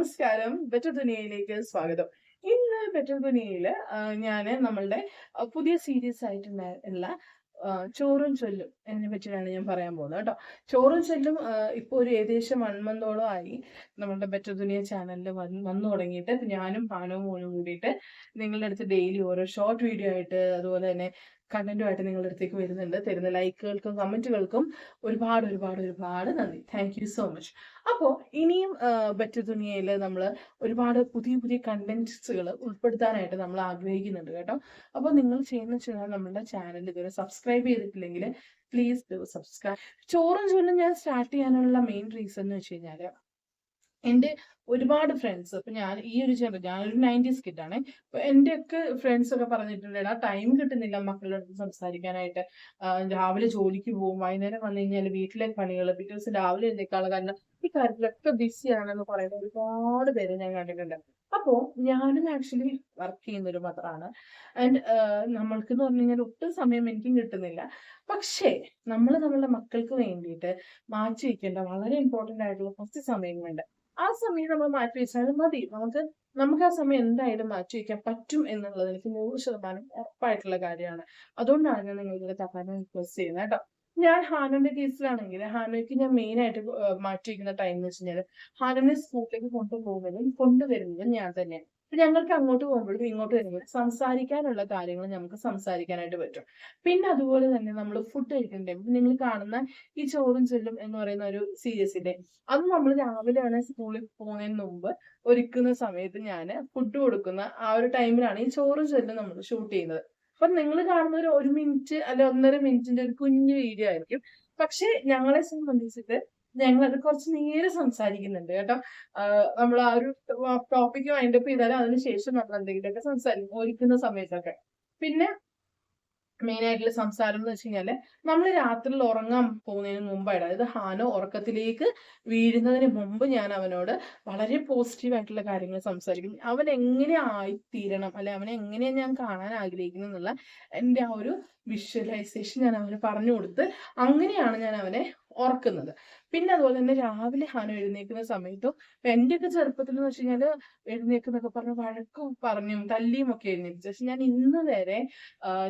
നമസ്കാരം. ബെറ്റർ ദുനിയയിലേക്ക് സ്വാഗതം. ഇന്ന് ബെറ്റർ ദുനിയയിൽ ഞാൻ നമ്മളുടെ പുതിയ സീരീസ് ആയിട്ടുള്ള ചോറും ചൊല്ലും എന്നെ പറ്റിയാണ് ഞാൻ പറയാൻ പോകുന്നത് കേട്ടോ. ചോറും ചൊല്ലും ഇപ്പൊ ഒരു ഏകദേശം വൺ മന്തോളം ആയി നമ്മളുടെ ബെറ്റർ ദുനിയ ചാനലിൽ വന്നു തുടങ്ങിയിട്ട് ഞാനും പാനവും കൂടിയിട്ട് നിങ്ങളുടെ അടുത്ത് ഡെയിലി ഓരോ ഷോർട്ട് വീഡിയോ ആയിട്ട് അതുപോലെ തന്നെ കണ്ടന്റുമായിട്ട് നിങ്ങളുടെ അടുത്തേക്ക് വരുന്നുണ്ട്. തരുന്ന ലൈക്കുകൾക്കും കമന്റുകൾക്കും ഒരുപാട് ഒരുപാട് ഒരുപാട് നന്ദി. താങ്ക് യു സോ മച്ച് അപ്പോൾ ഇനിയും ബെറ്റർ ദുനിയയിൽ നമ്മൾ ഒരുപാട് പുതിയ പുതിയ കണ്ടന്റ്സുകൾ ഉൾപ്പെടുത്താനായിട്ട് നമ്മൾ ആഗ്രഹിക്കുന്നുണ്ട് കേട്ടോ. അപ്പോൾ നിങ്ങൾ ചെയ്യുന്ന വെച്ചാൽ നമ്മളുടെ ചാനൽ ഇതുവരെ സബ്സ്ക്രൈബ് ചെയ്തിട്ടില്ലെങ്കിൽ പ്ലീസ് ഡു സബ്സ്ക്രൈബ് ചോറും ചൊല്ലും ഞാൻ സ്റ്റാർട്ട് ചെയ്യാനുള്ള മെയിൻ റീസൺ എന്ന് വെച്ച് കഴിഞ്ഞാൽ എന്റെ ഒരുപാട് ഫ്രണ്ട്സ് ഇപ്പൊ ഞാൻ ഈ ഒരു ഞാൻ ഞാനൊരു നയന്റീസ് കിഡാണ് അപ്പൊ എന്റെ ഒക്കെ ഫ്രണ്ട്സ് ഒക്കെ പറഞ്ഞിട്ടുണ്ട് എടാ ടൈം കിട്ടുന്നില്ല മക്കളുടെ അടുത്ത് സംസാരിക്കാനായിട്ട് രാവിലെ ജോലിക്ക് പോകും. വൈകുന്നേരം വന്നു കഴിഞ്ഞാൽ വീട്ടിലെ പണികൾ പിറ്റേ ദിവസം രാവിലെ എഴുന്നേക്കാനുള്ള കാരണം ഈ കാര്യത്തിലൊക്കെ ബിസിയാണെന്ന് പറയുന്ന ഒരുപാട് പേര് ഞാൻ കണ്ടിട്ടുണ്ട്. അപ്പോ ഞാനും ആക്ച്വലി വർക്ക് ചെയ്യുന്ന ഒരു മദറാണ് ആൻഡ് നമ്മൾക്ക് എന്ന് പറഞ്ഞു കഴിഞ്ഞാൽ ഒട്ടും സമയം എനിക്കും കിട്ടുന്നില്ല. പക്ഷേ നമ്മൾ നമ്മളുടെ മക്കൾക്ക് വേണ്ടിയിട്ട് മാറ്റി വയ്ക്കേണ്ട വളരെ ഇമ്പോർട്ടന്റ് ആയിട്ടുള്ള കുറച്ച് സമയങ്ങളുണ്ട്. ആ സമയം നമ്മൾ മാറ്റി വെച്ചാലും മതി. നമുക്ക് നമുക്ക് ആ സമയം എന്തായാലും മാറ്റി വയ്ക്കാൻ പറ്റും എന്നുള്ളത് എനിക്ക് നൂറ് ശതമാനം ഉറപ്പായിട്ടുള്ള കാര്യമാണ്. അതുകൊണ്ടാണ് ഞാൻ നിങ്ങളുടെ തപ്പാൻ റിക്വസ്റ്റ് ചെയ്യുന്നത് കേട്ടോ. ഞാൻ ഹാനുവിന്റെ കേസിലാണെങ്കിൽ ഹാനുയ്ക്ക് ഞാൻ മെയിൻ ആയിട്ട് മാറ്റി വയ്ക്കുന്ന ടൈം എന്ന് വെച്ച് കഴിഞ്ഞാൽ ഹാനുവിനെ സ്കൂളിലേക്ക് കൊണ്ടുപോകുന്നതും കൊണ്ടുവരുന്നതും ഞാൻ തന്നെയാണ്. ഞങ്ങൾക്ക് അങ്ങോട്ട് പോകുമ്പോഴും ഇങ്ങോട്ട് വരുമ്പോഴും സംസാരിക്കാനുള്ള കാര്യങ്ങൾ നമുക്ക് സംസാരിക്കാനായിട്ട് പറ്റും. പിന്നെ അതുപോലെ തന്നെ നമ്മൾ ഫുഡ് കഴിക്കണ്ടേ? നിങ്ങൾ കാണുന്ന ഈ ചോറും ചൊല്ലും എന്ന് പറയുന്ന ഒരു സീരീസിന്റെ അത് നമ്മൾ രാവിലെയാണ് സ്കൂളിൽ പോകുന്നതിന് മുമ്പ് ഒരുക്കുന്ന സമയത്ത് ഞാൻ ഫുഡ് കൊടുക്കുന്ന ആ ഒരു ടൈമിലാണ് ഈ ചോറും ചൊല്ലും നമ്മൾ ഷൂട്ട് ചെയ്യുന്നത്. അപ്പൊ നിങ്ങൾ കാണുന്ന ഒരു ഒരു മിനിറ്റ് അല്ലെ ഒന്നര മിനിറ്റിന്റെ ഒരു കുഞ്ഞു വീഡിയോ ആയിരിക്കും. പക്ഷെ ഞങ്ങളെ സംബന്ധിച്ചിട്ട് ഞങ്ങൾ കുറച്ച് നേരെ സംസാരിക്കുന്നുണ്ട് കേട്ടോ. നമ്മൾ ആ ഒരു ടോപ്പിക്ക് വൈൻഡപ്പ് ചെയ്താലും അതിനുശേഷം നമ്മൾ എന്തെങ്കിലുമൊക്കെ സംസാരിക്കും ഒരുക്കുന്ന സമയത്തൊക്കെ. പിന്നെ മെയിൻ ആയിട്ടുള്ള സംസാരം എന്ന് വെച്ച് കഴിഞ്ഞാൽ നമ്മൾ രാത്രിയിൽ ഉറങ്ങാൻ പോകുന്നതിന് മുമ്പായിട്ട് അതായത് ഹാനോ ഉറക്കത്തിലേക്ക് വീഴുന്നതിന് മുമ്പ് ഞാൻ അവനോട് വളരെ പോസിറ്റീവ് ആയിട്ടുള്ള കാര്യങ്ങൾ സംസാരിക്കും. അവൻ എങ്ങനെ ആയിത്തീരണം അല്ലെ അവനെ എങ്ങനെയാണ് ഞാൻ കാണാൻ ആഗ്രഹിക്കുന്നത് എന്നുള്ള എന്റെ ആ ഒരു വിഷ്വലൈസേഷൻ ഞാൻ അവന് പറഞ്ഞു കൊടുത്ത് അങ്ങനെയാണ് ഞാൻ അവനെ ഓർക്കുന്നത് പിന്നെ അതുപോലെ തന്നെ രാവിലെ ഹാനോ എഴുന്നേക്കുന്ന സമയത്തും എന്റെയൊക്കെ ചെറുപ്പത്തിൽ എന്ന് വെച്ച് കഴിഞ്ഞാൽ എഴുന്നേക്കുന്നൊക്കെ പറഞ്ഞ് വഴക്കും പറഞ്ഞും തല്ലിയും ഒക്കെ എഴുന്നേൽപ്പിച്ചു പക്ഷെ ഞാൻ ഇന്ന് വരെ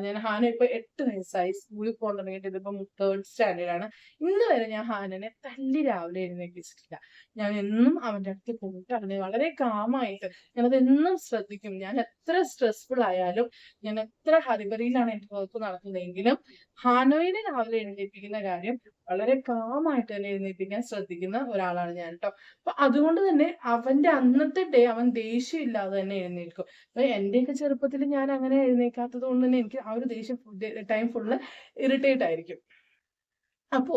ഞാൻ ഹാന ഇപ്പൊ എട്ട് വയസ്സായി സ്കൂളിൽ പോകാൻ തുടങ്ങിയിട്ട് ഇതിപ്പോ തേർഡ് സ്റ്റാൻഡേർഡ് ആണ്. ഇന്ന് വരെ ഞാൻ ഹാനനെ തല്ലി രാവിലെ എഴുന്നേൽപ്പിച്ചിട്ടില്ല ഞാൻ എന്നും അവന്റെ അടുത്ത് പോയിട്ട് അവനെ വളരെ കാമായിട്ട് ഞാനത് എന്നും ശ്രദ്ധിക്കും. ഞാൻ എത്ര സ്ട്രെസ്ഫുൾ ആയാലും ഞാൻ എത്ര ഹരിബറിയിലാണ് എന്റെ വർക്ക് നടക്കുന്നതെങ്കിലും ഹാനോയിനെ രാവിലെ എഴുന്നേൽപ്പിക്കുന്ന കാര്യം വളരെ കാമായിട്ട് തന്നെ എഴുന്നേൽപ്പിക്കാൻ ശ്രദ്ധിക്കുന്ന ഒരാളാണ് ഞാൻ കേട്ടോ അപ്പൊ അതുകൊണ്ട് തന്നെ അവന്റെ അന്നത്തെ ഡേ അവൻ ദേഷ്യം ഇല്ലാതെ തന്നെ എഴുന്നേൽക്കും. അപ്പൊ എന്റെയൊക്കെ ചെറുപ്പത്തിൽ ഞാൻ അങ്ങനെ എഴുന്നേൽക്കാത്തത് കൊണ്ട് തന്നെ എനിക്ക് ആ ഒരു ദേഷ്യം ടൈം ഫുള്ള് ഇറിറ്റേറ്റ് ആയിരിക്കും. അപ്പോ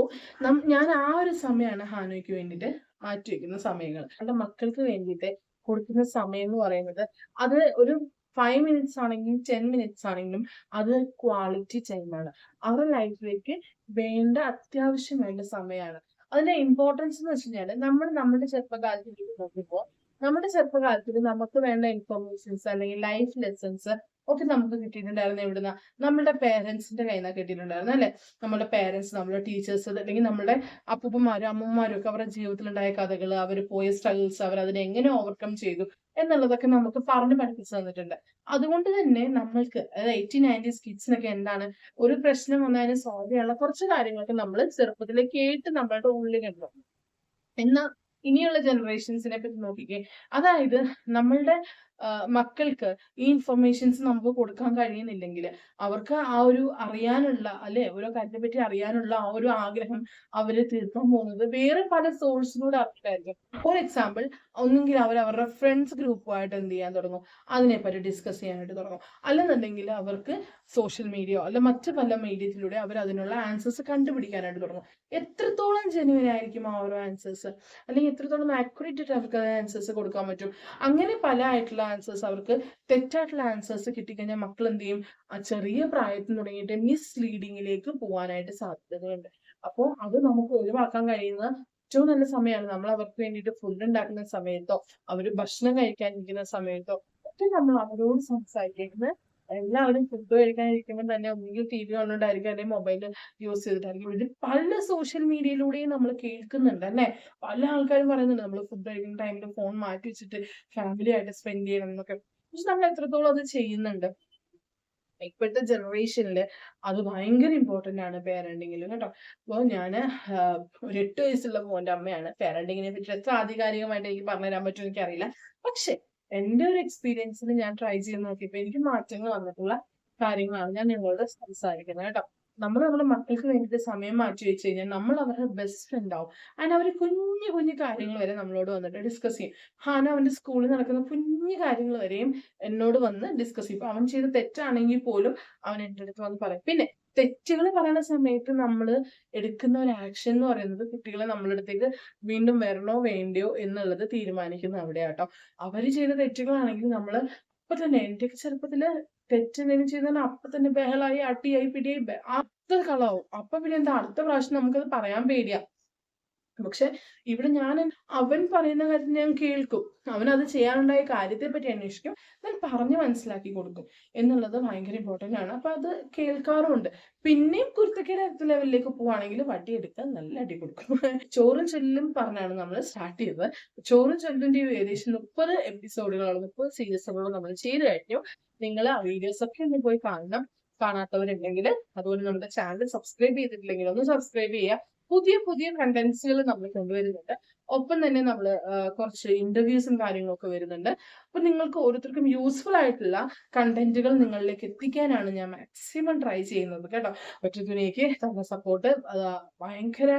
ഞാൻ ആ ഒരു സമയമാണ് ഹാനോയ്ക്ക് വേണ്ടിയിട്ട് മാറ്റി വെക്കുന്ന സമയങ്ങൾ എന്റെ മക്കൾക്ക് വേണ്ടിയിട്ട് കൊടുക്കുന്ന സമയം എന്ന് പറയുന്നത് അത് ഒരു ഫൈവ് മിനിറ്റ്സ് ആണെങ്കിലും ടെൻ മിനിറ്റ്സ് ആണെങ്കിലും അത് ക്വാളിറ്റി ടൈമാണ് അവരുടെ ലൈഫിലേക്ക് വേണ്ട അത്യാവശ്യം വേണ്ട സമയമാണ് അതിന്റെ ഇമ്പോർട്ടൻസ് എന്ന് വെച്ച് നമ്മൾ നമ്മുടെ ചെറുപ്പകാലത്ത് നോക്കുമ്പോൾ നമ്മുടെ ചെറുപ്പകാലത്തിൽ നമുക്ക് വേണ്ട ഇൻഫർമേഷൻസ് അല്ലെങ്കിൽ ലൈഫ് ലെസൺസ് ഒക്കെ നമുക്ക് കിട്ടിയിട്ടുണ്ടായിരുന്നു എവിടുന്ന? നമ്മുടെ പേരൻസിന്റെ കയ്യിൽ നിന്നാണ് കിട്ടിയിട്ടുണ്ടായിരുന്നു അല്ലെ? നമ്മുടെ പേരൻസ് നമ്മുടെ ടീച്ചേഴ്സ് അല്ലെങ്കിൽ നമ്മുടെ അപ്പൂപ്പന്മാരും അമ്മമാരും ഒക്കെ അവരുടെ ജീവിതത്തിലുണ്ടായ കഥകൾ അവർ പോയ സ്ട്രഗിൾസ് അവർ അതിനെ എങ്ങനെ ഓവർകം ചെയ്തു? എന്നുള്ളതൊക്കെ നമുക്ക് പറഞ്ഞു പഠിപ്പിച്ചു തന്നിട്ടുണ്ട്. അതുകൊണ്ട് തന്നെ നമ്മൾക്ക് അതായത് എയ്റ്റി നയന്റീസ് കിഡ്സിനൊക്കെ എന്താണ് ഒരു പ്രശ്നം വന്നതിന് സോൾവ് ചെയ്യാനുള്ള കുറച്ച് കാര്യങ്ങളൊക്കെ നമ്മൾ ചെറുപ്പത്തിൽ കേട്ട് നമ്മളുടെ ഉള്ളിലുണ്ട് എന്നാൽ ഇനിയുള്ള ജനറേഷൻസിനെ പറ്റി നോക്കിക്കേ അതായത് നമ്മളുടെ മക്കൾക്ക് ഈ ഇൻഫർമേഷൻസ് നമുക്ക് കൊടുക്കാൻ കഴിയുന്നില്ലെങ്കിൽ അവർക്ക് ആ ഒരു അറിയാനുള്ള അല്ലെ? ഓരോ കാര്യത്തെ പറ്റി അറിയാനുള്ള ആ ഒരു ആഗ്രഹം അവർ തീർക്കാൻ പോകുന്നത് വേറെ പല സോഴ്സിലൂടെ അറിയിട്ടായിരിക്കും ഫോർ എക്സാമ്പിൾ ഒന്നെങ്കിൽ അവർ അവരുടെ ഫ്രണ്ട്സ് ഗ്രൂപ്പുമായിട്ട് എന്ത് ചെയ്യാൻ തുടങ്ങും. അതിനെപ്പറ്റി ഡിസ്കസ് ചെയ്യാനായിട്ട് തുടങ്ങും. അല്ലെന്നുണ്ടെങ്കിൽ അവർക്ക് സോഷ്യൽ മീഡിയയോ അല്ല മറ്റു പല മീഡിയത്തിലൂടെ അവർ അതിനുള്ള ആൻസേഴ്സ് കണ്ടുപിടിക്കാനായിട്ട് തുടങ്ങും. എത്രത്തോളം ജെനുവൻ ആയിരിക്കും ആ ഓരോ ആൻസേഴ്സ് അല്ലെങ്കിൽ എത്രത്തോളം ആക്യുറേറ്റ് ആയിട്ട് അവർക്ക് ആൻസേഴ്സ് കൊടുക്കാൻ പറ്റും? അങ്ങനെ പല ആയിട്ടുള്ള ആൻസേഴ്സ് അവർക്ക് തെറ്റായിട്ടുള്ള ആൻസേഴ്സ് കിട്ടിക്കഴിഞ്ഞാൽ മക്കൾ എന്ത് ചെയ്യും? ആ ചെറിയ പ്രായത്തിൽ തുടങ്ങിയിട്ട് മിസ്ലീഡിങ്ങിലേക്ക് പോകാനായിട്ട് സാധ്യതകളുണ്ട്. അപ്പോൾ അത് നമുക്ക് ഒഴിവാക്കാൻ കഴിയുന്ന ഏറ്റവും നല്ല സമയമാണ്. നമ്മൾ അവർക്ക് വേണ്ടിയിട്ട് ഫുഡ് ഉണ്ടാക്കുന്ന സമയത്തോ അവർ ഭക്ഷണം കഴിക്കാൻ ഇരിക്കുന്ന സമയത്തോ ഒക്കെ നമ്മൾ അവരോട് സംസാരിക്കുന്നത് എല്ലാവരും ഫുഡ് കഴിക്കാനിരിക്കുമ്പോൾ തന്നെ ഒന്നുകിൽ ടി വി കണ്ടുകൊണ്ടായിരിക്കും അല്ലെങ്കിൽ മൊബൈൽ യൂസ് ചെയ്തിട്ടായിരിക്കും. ഇത് പല സോഷ്യൽ മീഡിയയിലൂടെയും നമ്മൾ കേൾക്കുന്നുണ്ട് അല്ലേ? പല ആൾക്കാരും പറയുന്നുണ്ട് നമ്മൾ ഫുഡ് കഴിക്കുന്ന ടൈമിൽ ഫോൺ മാറ്റി വെച്ചിട്ട് ഫാമിലി ആയിട്ട് സ്പെൻഡ് ചെയ്യണം എന്നൊക്കെ. പക്ഷെ നമ്മൾ എത്രത്തോളം അത് ചെയ്യുന്നുണ്ട്? ഇപ്പോഴത്തെ ജനറേഷനിൽ അത് ഭയങ്കര ഇമ്പോർട്ടന്റ് ആണ് പേരന്റിങ്ങിൽ കേട്ടോ. അപ്പോൾ ഞാൻ ഒരു എട്ട് വയസ്സുള്ള മോന്റെ അമ്മയാണ്. പേരന്റിങ്ങിനെ പറ്റി എത്ര ആധികാരികമായിട്ട് എനിക്ക് പറഞ്ഞുതരാൻ പറ്റുമോ എനിക്കറിയില്ല. പക്ഷെ എന്റെ ഒരു എക്സ്പീരിയൻസിൽ ഞാൻ ട്രൈ ചെയ്ത് നോക്കിയപ്പോൾ എനിക്ക് മാറ്റങ്ങൾ വന്നിട്ടുള്ള കാര്യങ്ങളാണ് ഞാൻ നിങ്ങളോട് സംസാരിക്കുന്നത് കേട്ടോ. നമ്മൾ നമ്മുടെ മക്കൾക്ക് വേണ്ടിയിട്ട് സമയം മാറ്റി വെച്ച് കഴിഞ്ഞാൽ നമ്മൾ അവരുടെ ബെസ്റ്റ് ഫ്രണ്ട് ആവും. ആൻഡ് അവർ കുഞ്ഞു കുഞ്ഞു കാര്യങ്ങൾ വരെ നമ്മളോട് വന്നിട്ട് ഡിസ്കസ് ചെയ്യും. ഹാന അവന്റെ സ്കൂളിൽ നടക്കുന്ന കുഞ്ഞു കാര്യങ്ങൾ വരെയും എന്നോട് വന്ന് ഡിസ്കസ് ചെയ്യും. അവൻ ചെയ്ത തെറ്റാണെങ്കിൽ പോലും അവൻ എന്റെ അടുത്ത് വന്ന് പറയും. പിന്നെ തെറ്റുകൾ പറയുന്ന സമയത്ത് നമ്മൾ എടുക്കുന്ന ഒരു ആക്ഷൻ എന്ന് പറയുന്നത് കുട്ടികളെ നമ്മളുടെ അടുത്തേക്ക് വീണ്ടും വരണോ വേണ്ടയോ എന്നുള്ളത് തീരുമാനിക്കുന്നത് അവിടെയാട്ടോ. അവർ ചെയ്ത തെറ്റുകളാണെങ്കിൽ നമ്മൾ അപ്പൊ തന്നെ എന്റെയൊക്കെ ചെറുപ്പത്തിൽ തെറ്റെന്തെങ്കിലും ചെയ്താൽ അപ്പൊ തന്നെ ബഹളായി അടിയായി പിടിയായി അത്ര കളാവും അപ്പൊ പിന്നെ എന്താ? അടുത്ത പ്രാവശ്യം നമുക്കത് പറയാൻ പേടിയാ. പക്ഷെ ഇവിടെ ഞാൻ അവൻ പറയുന്ന കാര്യം ഞാൻ കേൾക്കും. അവൻ അത് ചെയ്യാനുണ്ടായ കാര്യത്തെ പറ്റി അന്വേഷിക്കും. ഞാൻ പറഞ്ഞു മനസ്സിലാക്കി കൊടുക്കും. എന്നുള്ളത് ഭയങ്കര ഇമ്പോർട്ടന്റ് ആണ്. അപ്പൊ അത് കേൾക്കാറുമുണ്ട്. പിന്നെയും കുരുത്തക്കേട് ലെവലിലേക്ക് പോവാണെങ്കിൽ വട്ടി എടുക്കാൻ നല്ല അടി കൊടുക്കും. ചോറും ചൊല്ലും പറഞ്ഞാണ് നമ്മൾ സ്റ്റാർട്ട് ചെയ്തത്. ചോറും ചൊല്ലിന്റെ ഏകദേശം മുപ്പത് എപ്പിസോഡുകളാണ് മുപ്പത് സീരീസുകളോ നമ്മൾ ചെയ്തു കഴിഞ്ഞു. നിങ്ങൾ ആ വീഡിയോസ് ഒക്കെ ഒന്ന് പോയി കാണണം. കാണാത്തവരുണ്ടെങ്കിൽ അതുപോലെ നമ്മുടെ ചാനൽ സബ്സ്ക്രൈബ് ചെയ്തിട്ടില്ലെങ്കിൽ ഒന്ന് സബ്സ്ക്രൈബ് ചെയ്യുക. പുതിയ പുതിയ കണ്ടന്റ്സുകൾ നമ്മൾ കൊണ്ടുവരുന്നുണ്ട്. ഒപ്പം തന്നെ നമ്മൾ കുറച്ച് ഇന്റർവ്യൂസും കാര്യങ്ങളൊക്കെ വരുന്നുണ്ട്. അപ്പൊ നിങ്ങൾക്ക് ഓരോരുത്തർക്കും യൂസ്ഫുൾ ആയിട്ടുള്ള കണ്ടന്റുകൾ നിങ്ങളിലേക്ക് എത്തിക്കാനാണ് ഞാൻ മാക്സിമം ട്രൈ ചെയ്യുന്നത് കേട്ടോ. ഒറ്റത്തുനിക്ക് തന്ന സപ്പോർട്ട് ഭയങ്കര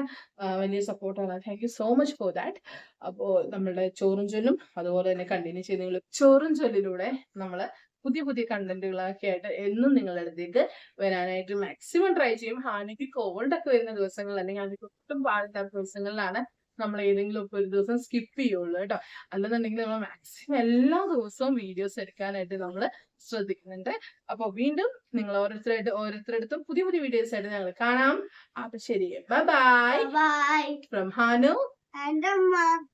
വലിയ സപ്പോർട്ടാണ് thank you so much for that അപ്പോൾ നമ്മളുടെ ചോറും ചൊല്ലും അതുപോലെ തന്നെ കണ്ടിന്യൂ ചെയ്ത് നിങ്ങൾ ചോറും ചൊല്ലിലൂടെ നമ്മൾ പുതിയ പുതിയ കണ്ടന്റുകളൊക്കെ ആയിട്ട് എന്നും നിങ്ങളുടെ അടുത്തേക്ക് വരാനായിട്ട് മാക്സിമം ട്രൈ ചെയ്യും. ഹാനിക്ക് കോൾഡ് ഒക്കെ വരുന്ന ദിവസങ്ങൾ അല്ലെങ്കിൽ ഹാനിക്ക് ഒട്ടും പാടില്ലാത്ത ദിവസങ്ങളിലാണ് നമ്മൾ ഏതെങ്കിലും ഒക്കെ ഒരു ദിവസം സ്കിപ്പ് ചെയ്യുള്ളൂ കേട്ടോ. അല്ലെന്നുണ്ടെങ്കിൽ നമ്മൾ മാക്സിമം എല്ലാ ദിവസവും വീഡിയോസ് എടുക്കാനായിട്ട് നമ്മൾ ശ്രദ്ധിക്കുന്നുണ്ട്. അപ്പോൾ വീണ്ടും നിങ്ങൾ ഓരോരുത്തരായിട്ട് ഓരോരുത്തരടുത്തും പുതിയ പുതിയ വീഡിയോസ് ആയിട്ട് ഞങ്ങൾ കാണാം. അപ്പൊ ശരി. Bye bye. From Hanu and.